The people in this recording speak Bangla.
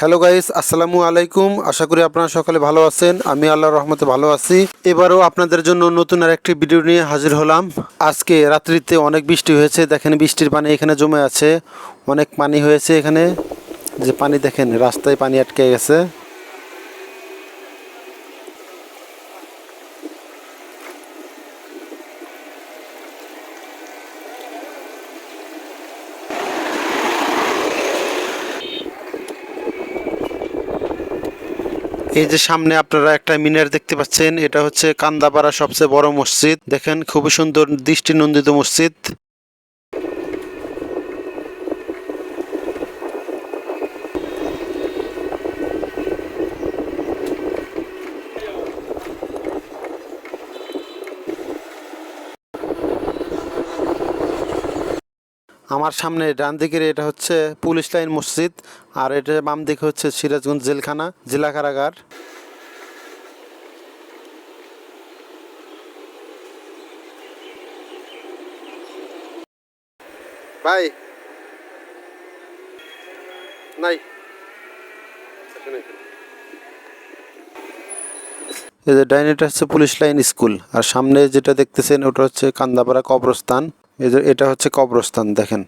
হ্যালো গাইস আসসালামু আলাইকুম। আশা করি আপনারা সকালে ভালো আছেন। আমি আল্লাহর রহমতে ভালো আছি। এবারও আপনাদের জন্য নতুন আর একটি ভিডিও নিয়ে হাজির হলাম। আজকে রাত্রিতে অনেক বৃষ্টি হয়েছে। দেখেন বৃষ্টির পানি এখানে জমে আছে। অনেক পানি হয়েছে এখানে। যে পানি দেখেন, রাস্তায় পানি আটকে গেছে। এই যে সামনে আপনারা একটা মিনার দেখতে পাচ্ছেন, এটা হচ্ছে কান্দাপাড়া সবচেয়ে বড় মসজিদ। দেখেন, খুবই সুন্দর দৃষ্টি নন্দিত মসজিদ। আমার সামনে ডান দিকের এটা হচ্ছে পুলিশ লাইন মসজিদ, আর এটা বাম দিকে হচ্ছে সিরাজগঞ্জ জেলখানা, জেলা কারাগার। ভাই। নাই। এই যে ডাইনেটা হচ্ছে পুলিশ লাইন স্কুল, আর সামনে যেটা দেখতেছেন ওটা হচ্ছে কান্দাপাড়া কবরস্থান। এটা হচ্ছে কবরস্থান দেখেন।